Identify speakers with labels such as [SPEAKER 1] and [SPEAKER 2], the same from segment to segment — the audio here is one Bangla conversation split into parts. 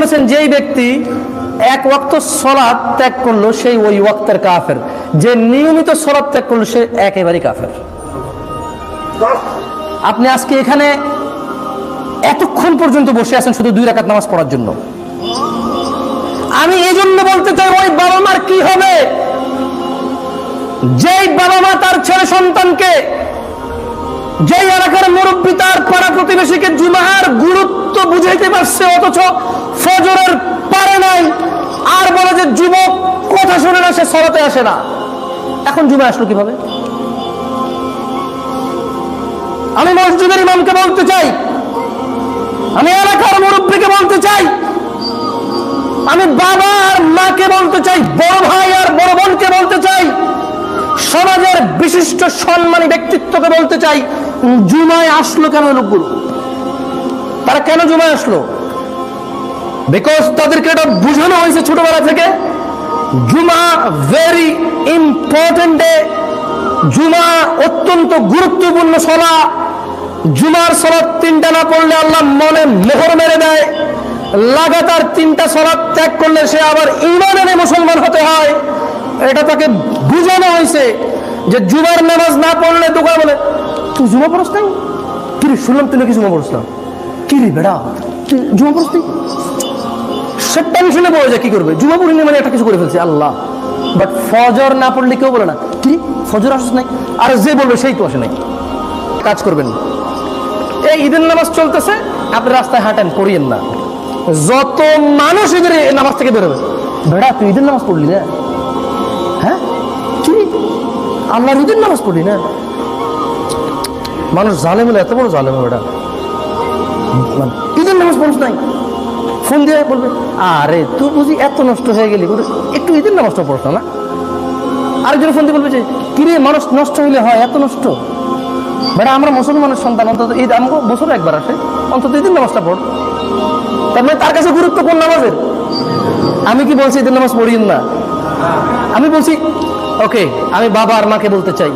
[SPEAKER 1] করেছেন যেই ব্যক্তি এক ওয়াক্ত সলাৎ ত্যাগ করল, সেই ওই ওয়াক্তের কাফের। যে নিয়মিত সলাৎ ত্যাগ করল, সে একেবারেই কাফের। আপনি আজকে এখানে এতক্ষণ পর্যন্ত বসে আছেন শুধু দুই রাকাত নামাজ পড়ার জন্য। আমি এই জন্য বলতে চাই, ওই বাবা মার কি হবে? যেই বাবা মা তার ছেলে সন্তানকে যেই এলাকার মুরব্বী তার পাড়া প্রতিবেশীকে জুমার গুরুত্ব বুঝাইতে পারছে, অথচ ফজরের পারে নাই। আর বলে যে যুবক কথা শুনে না, সে সরাতে আসে না। এখন জুমা আসলো কীভাবে? আমি মসজিদের ইমামকে বলতে চাই, আমি এলাকার মুরব্বীকে বলতে চাই, আমি বাবা আর মাকে বলতে চাই, বড় ভাই আর বড় বোনকে বলতে চাই, সমাজের বিশিষ্ট সম্মানী ব্যক্তিত্বকে বলতে চাই জুমায় আসলো কেন লোকগুলো? তারা কেন জুমায় আসলো? বিকজ তাদেরকে এটা বোঝানো হয়েছে ছোটবেলা থেকে, জুমা ভেরি ইম্পর্টেন্ট ডে জুমা অত্যন্ত গুরুত্বপূর্ণ সলা। জুমার সলাৎ তিনটা না পড়লে আল্লাহ মনে মোহর মেরে দেয়। লাগাতার তিনটা সলাৎ ত্যাগ করলে সে আবার ইমানের মুসলমান হতে হয়। এটা তাকে বুঝানো হয়েছে যে জুমার নামাজ না পড়লে দোকান বলে তুই জুমা পড়স নাই কি শুনলাম তুই নাকি জুমা পড়স না কি বেড়া তুই জুমা পড়স নাই সে টেনশনে পড়ে যায় কি করবে জুমা পড়িনি মানে একটা কিছু করে ফেলছে আল্লাহ বাট ফজর না পড়লে কেউ বলে না কি ফজর আসছ নাই আর যে বলবে সেই তো আসে নাই কাজ করবেন এই ঈদের নামাজ চলতেছে আপনি রাস্তায় হাঁটেন পড়িয়েন না যত মানুষ ঈদের নামাজ থেকে বেরোবে বেড়া তুই ঈদের নামাজ পড়লি না হ্যাঁ কি আল্লাহর ঈদের নামাজ পড়লি না মানুষ জালেম হলে এত বড় জালেম মানে ঈদের নামাজ পড়ছ নাই। ফোন দিয়ে বলবে, আরে, তুই বুঝি এত নষ্ট হয়ে গেলি? একটু ঈদের নামাজটা পড়ছ না আরেকজন ফোন দিয়ে বলবে যে, কিরে, মানুষ নষ্ট হইলে হয়, এত নষ্ট? বেটা, আমরা মুসলমানের সন্তান, অন্তত ঈদ আমাকে বছরে একবার আসে। অন্তত ঈদের নামাজটা পড়। তার মানে তার কাছে গুরুত্ব কোন নামাজের। আমি কি বলছি, ঈদের নামাজ পড়িয়েন না? আমি বলছি, ওকে, আমি বাবা আর মাকে বলতে চাই।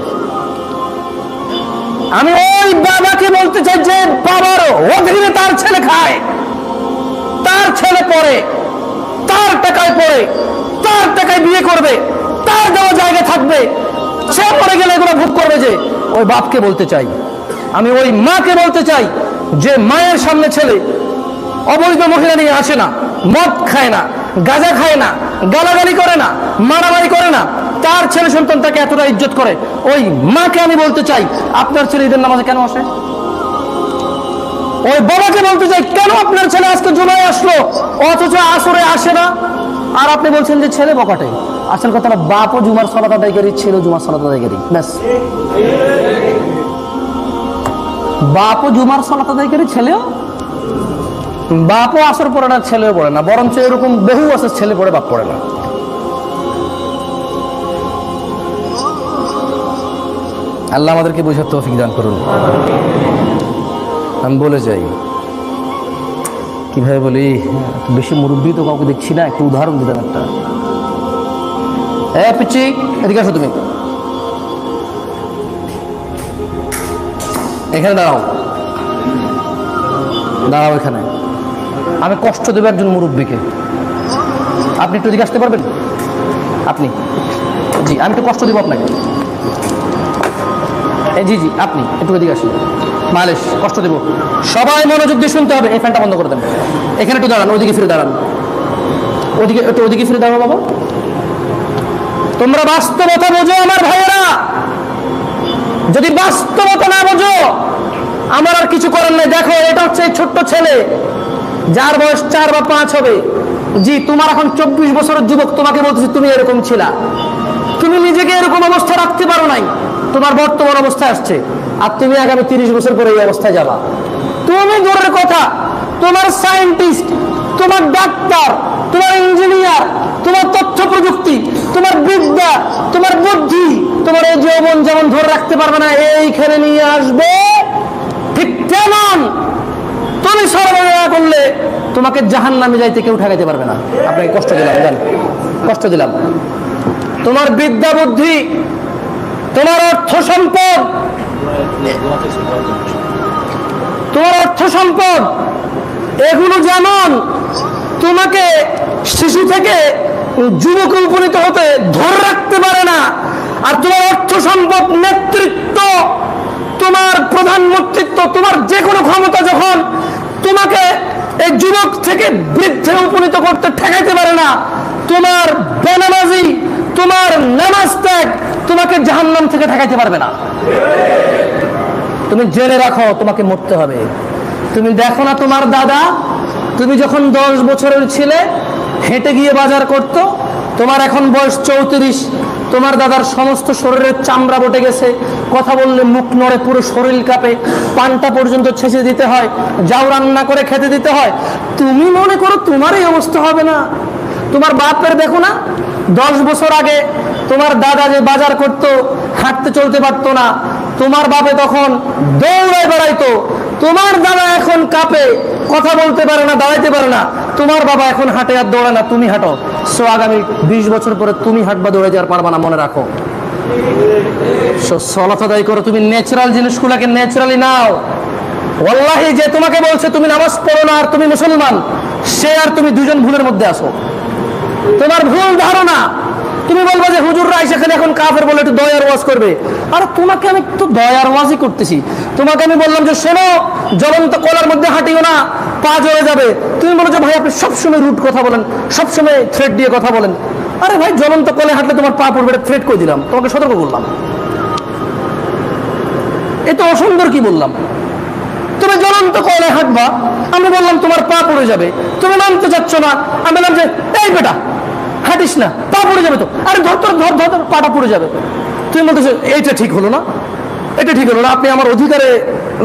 [SPEAKER 1] আমি ওই বাবাকে বলতে চাই যে বাবার অধীনে তার ছেলে খায়। তার ছেলে পড়ে, তার টাকায় পড়ে, তার টাকায় বিয়ে করবে, তার দেওয়া জায়গায় থাকবে। সে পড়ে গেলে এগুলো ভোগ করবে যে, ওই বাপকে বলতে চাই। আমি ওই মাকে বলতে চাই যে মায়ের সামনে ছেলে, অবৈধ মহিলা নিয়ে আসে না, মদ খায় না, গাঁজা খায় না, গালাগালি করে না, মারামারি করে না তার ছেলে সন্তান তাকে এতটা ইজ্জত করে। ওই মাকে আমি বলতে চাই, আপনার ছেলে ঈদের নামাজে কেন আসে? ওই বাবাকে বলতে চাই, কেন আপনার ছেলে আজকে জুমায় আসলো? অথচ আসরে আসে না। আর আপনি বলছেন যে ছেলে বকাটে। আসল কথা বাপও জুমার সলাত আদায়কারী ছেলে জুমার সলাত আদায়কারী ব্যাস। বাপও জুমার সলাত আদায়কারী ছেলেও? বাপও আসর পড়ে না, ছেলেও পড়ে না। বরঞ্চ এরকম বহু আছে, ছেলে পড়ে, বাপ পড়ে না। আল্লাহ আমাদেরকে বোঝার তৌফিক দান করুন। আমি বলে যাই, কীভাবে বলি, বেশি মুরব্বী তো কাউকে দেখছি না, একটু উদাহরণ দিতাম একটা হ্যাঁ পিচ্ছি এদিকে আসো তুমি। এখানে দাঁড়াও। দাঁড়াও এখানে। আমি কষ্ট দেবো একজন মুরব্বীকে। আপনি একটু এদিকে আসতে পারবেন? আপনি? জি, আমি একটু কষ্ট দেবো আপনাকে। জি জি, আপনি একটু এদিকে আসুন। মালিশ, কষ্ট দেব। সবাই মনোযোগ দিয়ে শুনতে হবে, এই ফ্যানটা বন্ধ করে দেন। এখানে একটু দাঁড়ান ওদিকে ফিরে দাঁড়ান। ওদিকে, একটু ওদিকে ফিরে দাঁড়ানো বাবা। তোমরা বাস্তবতা বোঝো আমার ভাইয়েরা। যদি বাস্তবতা না বোঝো, আমার আর কিছু করার নেই। দেখো, এটা হচ্ছে এই ছোট্ট ছেলে, যার বয়স চার বা পাঁচ হবে। জি, তোমার এখন চব্বিশ বছরের যুবক, তোমাকে বলতেছি তুমি এরকম ছিলা। তুমি নিজেকে এরকম অবস্থা রাখতে পারো নাই। তোমার বর্তমান অবস্থা আসছে, আর তুমি আগামী তিরিশ বছর পরে এই অবস্থায় যাবা। তুমি দূরের কথা, তোমার সায়েন্টিস্ট তোমার ডাক্তার তোমার ইঞ্জিনিয়ার তোমার তথ্য প্রযুক্তি, তোমার বিদ্যা, তোমার বুদ্ধি, তোমার এই যৌবন যেমন ধরে রাখতে পারবে না, এইখানে নিয়ে আসবে। ঠিক তেমন তুমি সর্বদা করলে তোমাকে জাহান নামে যাইতে কেউ ঠেকাইতে পারবে না। আপনাকে কষ্ট দিলাম কষ্ট দিলাম। তোমার বিদ্যা বুদ্ধি তোমার অর্থ সম্পদ। তোমার অর্থ সম্পদ। এগুলো যেমন তোমাকে শিশু থেকে যুবকে উপনীত হতে ধরে রাখতে পারে না, আর তোমার অর্থ সম্পদ নেতৃত্ব, তোমার প্রধানমন্ত্রিত্ব তোমার যে কোনো ক্ষমতা যখন তোমাকে এই যুবক থেকে বৃদ্ধে উপনীত করতে ঠেকাইতে পারে না, তোমার বেনামাজি নামাজ ত্যাগ তোমাকে জাহান্নাম থেকে ঠেকাইতে পারবে না। তুমি জেনে রাখো, তোমাকে মরতে হবে। তুমি দেখো না তোমার দাদা, তুমি যখন দশ বছরের ছিলে, হেঁটে গিয়ে বাজার করত, তোমার এখন বয়স চৌত্রিশ, তোমার দাদার সমস্ত শরীরের চামড়া বটে গেছে। কথা বললে মুখ নড়ে, পুরো শরীর কাঁপে, পানটা পর্যন্ত ছেঁচে দিতে হয়, যাও রান্না করে খেতে দিতে হয়। তুমি মনে করো তোমার এই অবস্থা হবে না। তোমার বাপের দেখো না, দশ বছর আগে তোমার দাদা যে বাজার করতো, হাঁটতে চলতে পারতো না, তোমার বাপে তখন দৌড়ায় বেড়াইতো। তোমার দাদা এখন কাঁপে, কথা বলতে পারে না, দাঁড়াইতে পারে না। তোমার বাবা এখন হাঁটে আর দৌড়ে না, তুমি হাঁটো। সো আগামী বিশ বছর পরে তুমি হাঁটবা, দৌড়ে যাওয়ার পারবা না, মনে রাখো। সলাত করো, তুমি ন্যাচারাল জিনিসগুলোকে ন্যাচারালি নাও। ওয়াল্লাহি, যে তোমাকে বলছে তুমি নামাজ পড়ো না আর তুমি মুসলমান, সে আর তুমি দুজন ভুলের মধ্যে আসো তোমার ভুল ধারণা। তুমি বলব যে হুজুররা সেখানে এখন কাফের বলে একটু দয়ার ওয়াজ করবে। আর তোমাকে আমি তো দয়ার ওয়াজই করতেছি। তোমাকে আমি বললাম যে শোনো, জ্বলন্ত কলার মধ্যে হাঁটিও না, পা জ্বলে যাবে। তুমি বলো যে ভাই আপনি সবসময় রুট কথা বলেন, সবসময় থ্রেড দিয়ে কথা বলেন। আরে ভাই, জ্বলন্ত কলে হাঁটলে তোমার পা পড়বে থ্রেড করে দিলাম? তোমাকে সতর্ক করলাম। এ তো অসুন্দর কি বললাম? তুমি জ্বলন্ত কলে হাঁটবা, আমি বললাম তোমার পা পড়ে যাবে। তুমি নামতে চাচ্ছ না, আমি বললাম যে, এই বেটা হাঁটিস না, পা পড়ে যাবে তো। আরে ধর ধর ধর ধর পাটা পড়ে যাবে। তুমি বলতেছো এইটা ঠিক হলো না, এটা ঠিক হলো না, আপনি আমার অধিকারে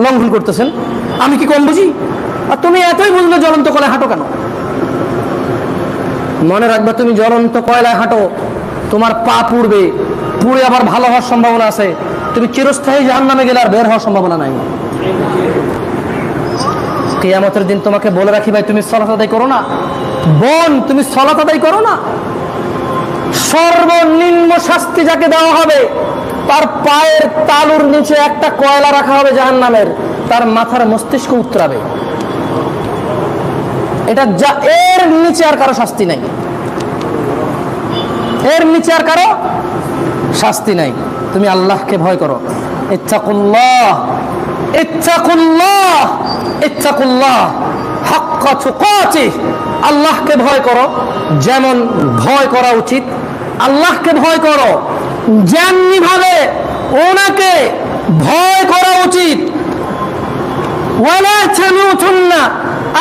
[SPEAKER 1] লঙ্ঘন করতেছেন। আমি কি কম বুঝি? আর তুমি এতই বুঝলে জ্বলন্ত কলে হাঁটো কেন? মনে রাখবা তুমি জ্বলন্ত কয়লায় হাঁটো, তোমার পা পুড়বে, পুড়ে আবার ভালো হওয়ার সম্ভাবনা আছে। তুমি চিরস্থায়ী জাহান নামে গেলে আর বের হওয়ার সম্ভাবনা নাই। কেয়ামতের দিন তোমাকে বলে রাখি ভাই, তুমি সলাত আদায় করো না। বোন, তুমি সলাত আদায় করো না। সর্বনিম্ন শাস্তি যাকে দেওয়া হবে, তার পায়ের তালুর নিচে একটা কয়লা রাখা হবে জাহান নামের তার মাথার মস্তিষ্ক উত্তরাবে। এটা যা, এর নিচে আর কারও শাস্তি নাই। এর নিচে আর কারও শাস্তি নাই। তুমি আল্লাহকে ভয় করো। ইত্তাকুল্লাহ হাক্কা তুকাতি আল্লাহকে ভয় করো, যেমন ভয় করা উচিত। আল্লাহকে ভয় করো যেমনি ভাবে ওনাকে ভয় করা উচিত। ওয়ালা তামুতুন্না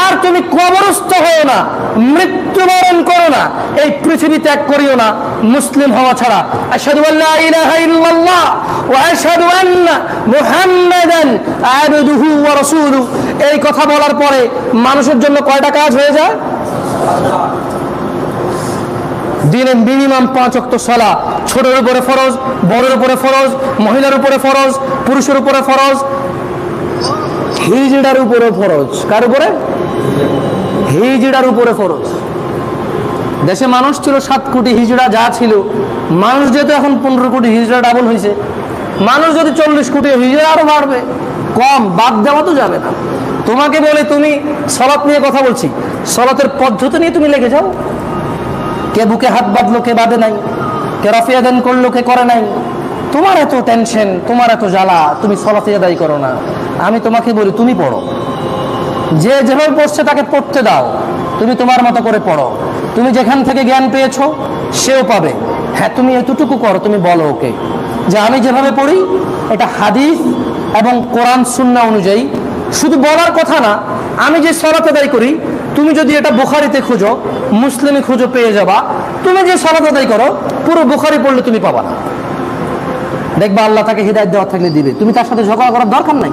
[SPEAKER 1] আর তুমি কবরস্থ হও না, মৃত্যুবরণ করো না, এই পৃথিবী ত্যাগ করিও না, মুসলিম হওয়া ছাড়া। এই কথা বলার পরে মানুষের জন্য কয়টা কাজ হয়ে যায়? দিনে মিনিমাম পাঁচ অক্ত সলা ছোটের উপরে ফরজ, বড়ের উপরে ফরজ, মহিলার উপরে ফরজ, পুরুষের উপরে ফরজ হিজড়ার উপরে ফরজ। কার উপরে? হিজড়ার উপরে ফরজ। দেশে মানুষ ছিল সাত কোটি হিজড়া, যা ছিল। মানুষ যেহেতু এখন পনেরো কোটি হিজড়া ডাবল হয়েছে মানুষ যদি চল্লিশ কোটি হিজড়া আরও বাড়বে, কম, বাদ দেওয়া তো যাবে না। তোমাকে বলে তুমি সলাৎ নিয়ে কথা বলছি, সলাতের পদ্ধতি নিয়ে তুমি লেগে যাও। কে বুকে হাত বাঁধলো, কে বাঁধে নাই, কে রফিয়া দেন করল, কে করে নাই, তোমার এত টেনশন তোমার এত জ্বালা, তুমি সলাতে আদায় করো না। আমি তোমাকে বলি, তুমি পড়ো। যে যেভাবে পড়ছে তাকে পড়তে দাও। তুমি তোমার মতো করে পড়ো। তুমি যেখান থেকে জ্ঞান পেয়েছ, সেও পাবে। হ্যাঁ তুমি এতটুকু করো, তুমি বলো ওকে। যে আমি যেভাবে পড়ি, এটা হাদিস এবং কোরআন সুন্না অনুযায়ী। শুধু বলার কথা না, আমি যে সলাত আদায় করি, তুমি যদি এটা বুখারিতে খুঁজো, মুসলিমে খুঁজো, পেয়ে যাবা। তুমি যে সলাত আদায় করো, পুরো বুখারি পড়লে তুমি পাবা না। দেখবা আল্লাহ তাকে হৃদায়ত দেওয়া থাকলে দিবে। তুমি তার সাথে ঝগড়া করার দরকার নাই।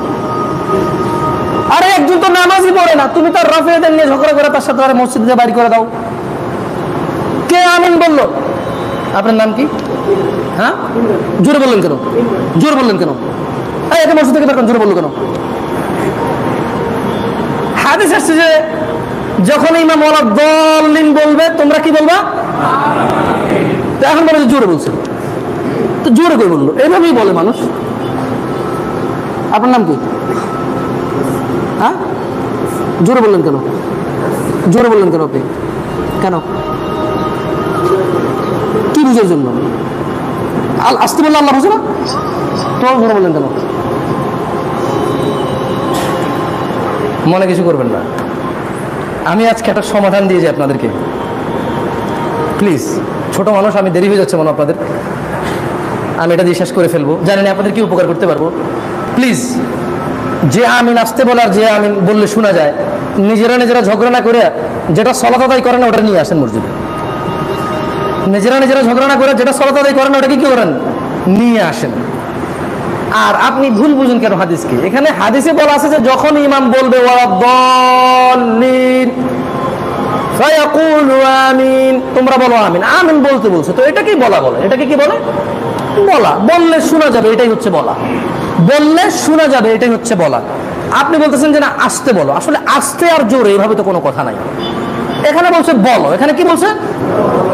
[SPEAKER 1] আরে একজন তো নামাজই পড়ে না, তুমি তার রফিয়াদের নিয়ে ঝগড়া করে তার সাথে মসজিদ দিয়ে বাইর করে দাও। কে আমিন বলল? আপনার নাম কি? হ্যাঁ? জোরে বললেন কেন? জোরে বললেন কেন? এই একে মসজিদ থেকে বের জোরে বলল কেন? হাদিস আসছে যে, যখন ইমাম ওলা দলিন বলবে, তোমরা কি বলবা? এখন বলে জোরে বলছে। তো জোরে করে বলল। এভাবেই বলে মানুষ। আপনার নাম কি? হ্যাঁ? জোরে বললেন কেন? জোরে বললেন কেন আপনি? কেন? কি বুঝার জন্য? আসতে বললে আল্লাহ বুঝে না? তোমার ঘরে বললেন কেন? মনে কিছু করবেন না। আমি আজকে একটা সমাধান দিয়ে যাই আপনাদেরকে। প্লিজ, ছোট মানুষ, আমি দেরি হয়ে যাচ্ছে মনে আপনাদের। আমি এটা দিয়ে শেষ করে ফেলব। জানি না আপনাদের কি উপকার করতে পারব। প্লিজ যে আমিন আসতে বলে আর যে আমিন বললে শোনা যায়, নিজেরা নিজেরা ঝগড়া না করে যেটা সলাত আদায় করে না ওটা নিয়ে আসেন মসজিদে। নিজেরা নিজেরা ঝগড়া না করে যেটা সলাত আদায় করে না ওটাকে কি করেন? নিয়ে আসেন। আর আপনি ভুল বুঝুন কেন হাদিসকে? এখানে হাদিসে বলা আছে যে যখন ইমাম বলবে আমিন, তোমরা বলো আমিন। আমিন বলতে বলছো, তো এটাকেই বলা বলে। এটাকে কি বলে? বলা, বললে শোনা যাবে, এটাই হচ্ছে বলা। বললে শোনা যাবে, এটাই হচ্ছে বলা। আপনি বলতেছেন যে না, আসতে বলো। আসলে আসতে আর জোরে, এভাবে তো কোনো কথা নাই। এখানে বলছে বলো। এখানে কি বলছে?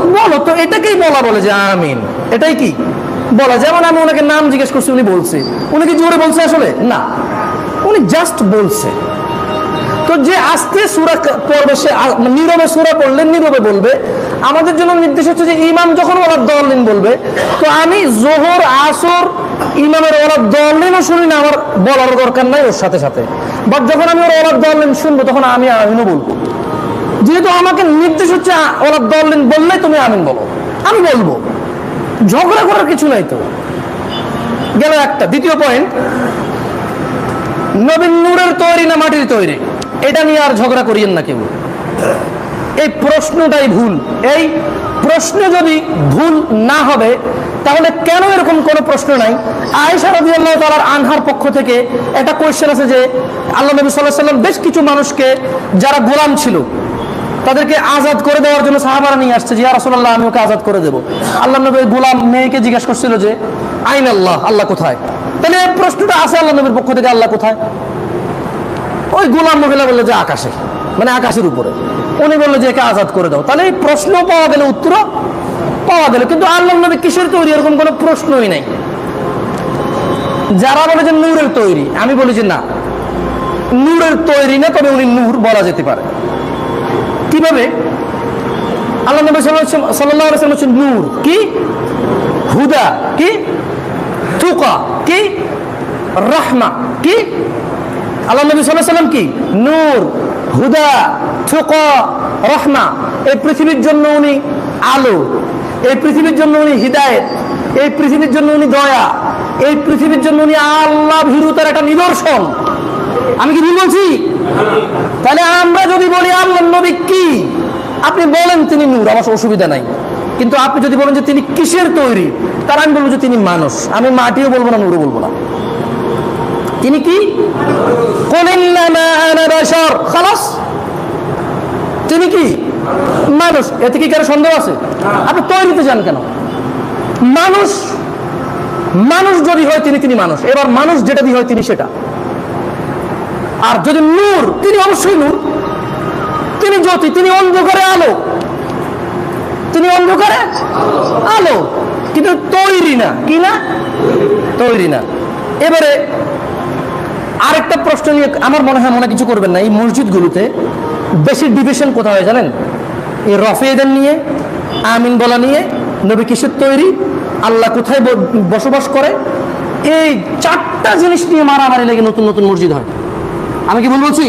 [SPEAKER 1] বলো। তো এটাকেই বলা বলে যে আমিন। এটাই কি? বলা। যেমন আমি ওনাকে নাম জিজ্ঞেস করছি, উনি বলছে। উনি কি জোরে বলছে আসলে? না। উনি জাস্ট বলছে। তো যে আস্তে সুরা পড়বে, সে নীরবে সুরা পড়লে নীরবে বলবে। আমাদের জন্য নির্দেশ হচ্ছে যে ইমাম যখন ওরা দলিন বলবে, তো আমি জোহর, আসর ইমামের ওরা দলিনও শুনি না, আমার বলার দরকার নাই ওর সাথে সাথে। বাট যখন আমি ওর ওরা দলিন শুনব, তখন আমি আমিনও বলব। যেহেতু আমাকে নির্দেশ হচ্ছে ওরা দলিন বললে তুমি আমিন বলো। আমি বলব। ঝগড়া করার কিছু নাই তো। গেল একটা, দ্বিতীয় পয়েন্ট নবীন নূরের তৈরি না মাটির তৈরি? এটা নিয়ে আর ঝগড়া করিয়েন না কেউ। এই প্রশ্নটাই ভুল। এই প্রশ্ন যদি ভুল না হবে, তাহলে কেন এরকম কোনো প্রশ্ন নাই? আয়েশা রাদিয়াল্লাহু তাআলার আনহার পক্ষ থেকে একটা কোয়েশ্চেন আছে যে, আল্লাহ নবী আলাইহি সাল্লাম বেশ কিছু মানুষকে, যারা গোলাম ছিল, তাদেরকে আজাদ করে দেওয়ার জন্য সাহাবারা নিয়ে আসছে যে রাসূলুল্লাহ, আমি ওকে আজাদ করে দেবো। আল্লাহ নবী গোলাম মেয়েকে জিজ্ঞাসা করছিল যে, আইন আল্লাহ আল্লাহ কোথায়? তাহলে প্রশ্নটা আছে আল্লাহ নবীর পক্ষ থেকে, আল্লাহ কোথায়? ওই গোলাম মহিলা বলল যে আকাশে মানে আকাশের উপরে। উনি বলল যে একে আজাদ করে দাও। তাহলে এই প্রশ্ন পাওয়া গেলে উত্তর পাওয়া গেল। কিন্তু আল্লাহ নবী কিসের তৈরি? এরকম কোনো প্রশ্নই নাই। যারা বলে যে নূরের তৈরি, আমি বলি যে না। নূরের তৈরি না, তবে উনি নূর বলা যেতে পারে। কীভাবে? আল্লাহ নবী সাল্লাহ হচ্ছে নূর কি? হুদা কি? তুকা কি? রাহমা কি? আল্লাহ নবী সাল্লাম কি? নূর, হুদা থুকা রহমা। এই পৃথিবীর জন্য উনি আলো। এই পৃথিবীর জন্য উনি হৃদায়ত। এই পৃথিবীর জন্য উনি দয়া। এই পৃথিবীর জন্য উনি আল্লাহ ভীরুতার একটা নিদর্শন। আমি কি বলছি? তাহলে আমরা যদি বলি আল্লাহ নবী কি, আপনি বলেন তিনি নূর, আমার অসুবিধা নাই। কিন্তু আপনি যদি বলেন যে তিনি কিসের তৈরি তার আমি বলব যে তিনি মানুষ। আমি মাটিও বলব না, নূরও বলব না। তিনি কি? তিনি কি? মানুষ। এতে কি কারও সন্দেহ আছে? আপনি তৈরিতে যান কেন? মানুষ। মানুষ যদি হয় তিনি তিনি মানুষ। এবার মানুষ যেটা দিয়ে হয় তিনি সেটা। আর যদি নূর, তিনি অবশ্যই নূর। তিনি জ্যোতি, তিনি অন্ধকারে আলো। তিনি অন্ধকারে আলো। কিন্তু তৈরি না। কি না? তৈরি না। এবারে আরেকটা প্রশ্ন নিয়ে আমার মনে হয় মনে কিছু করবেন না। এই মসজিদগুলোতে বেশি ডিভিশন কোথায় হয় জানেন? এই রফেদের নিয়ে, আমিন বলা নিয়ে, নবী কিসের তৈরি, আল্লাহ কোথায় বসবাস করে? এই চারটা জিনিস নিয়ে মারামারি লেগে নতুন নতুন মসজিদ হয়। আমি কি ভুল বলছি?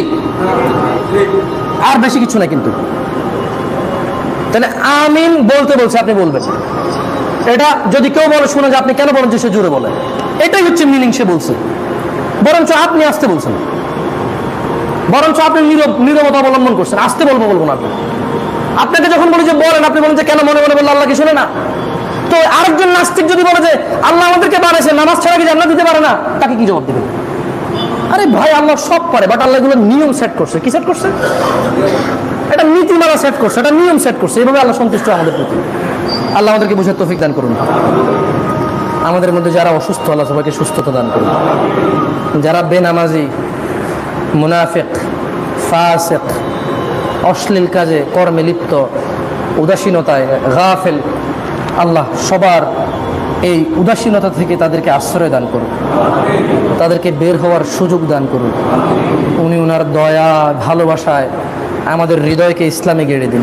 [SPEAKER 1] আর বেশি কিছু না কিন্তু। তাহলে আমিন বলতে বলছে, আপনি বলবেন। এটা যদি কেউ বলে শুনে যে আপনি কেন বলেন যে সে জুড়ে বলে? এটাই হচ্ছে মিনিং সে বলছে। বরঞ্চ আপনি আসতে বলছেন। বরঞ্চ আপনি নীরব, নীরবতা অবলম্বন করছেন। আসতে বলব বলব না আপনি। আপনাকে যখন বলি যে বলেন, আপনি বলেন যে কেন মনে মনে বললে আল্লাহ কি শুনে না? তো আরেকজন নাস্তিক যদি বলে যে আল্লাহ আমাদেরকে বানাইছে, নামাজ ছাড়া কি জান্নাত দিতে পারে না? তাকে কি জবাব দেবেন? আরে ভাই, আল্লাহ সব পারে বাট আল্লাহ এগুলো নিয়ম সেট করছে। কি সেট করছে? এটা নীতিমালা সেট করছে, এটা নিয়ম সেট করছে। এভাবে আল্লাহ সন্তুষ্ট আমাদের প্রতি। আল্লাহ আমাদেরকে বুঝে তৌফিক দান করুন। আমাদের মধ্যে যারা অসুস্থ, আল্লাহ সবাইকে সুস্থতা দান করুন। যারা বেনামাজি, মুনাফিক, ফাসেক, অশ্লীল কাজে কর্মে লিপ্ত, উদাসীনতায় গাফেল, আল্লাহ সবার এই উদাসীনতা থেকে তাদেরকে আশ্রয় দান করুন। তাদেরকে বের হওয়ার সুযোগ দান করুন। উনি ওনার দয়া, ভালোবাসায় আমাদের হৃদয়কে ইসলামে গেড়ে দিন।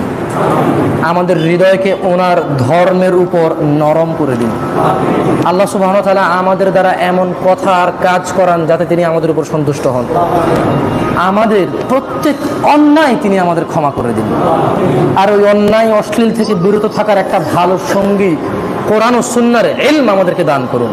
[SPEAKER 1] আমাদের হৃদয়কে ওনার ধর্মের উপর নরম করে দিন। আল্লাহ সুবাহ আমাদের দ্বারা এমন কথা আর কাজ করান যাতে তিনি আমাদের উপর সন্তুষ্ট হন। আমাদের প্রত্যেক অন্যায় তিনি আমাদের ক্ষমা করে দিন। আর ওই অন্যায় অশ্লীল থেকে বিরত থাকার একটা ভালো সঙ্গী কোরআন ও সুন্নারে এলম আমাদেরকে দান করুন।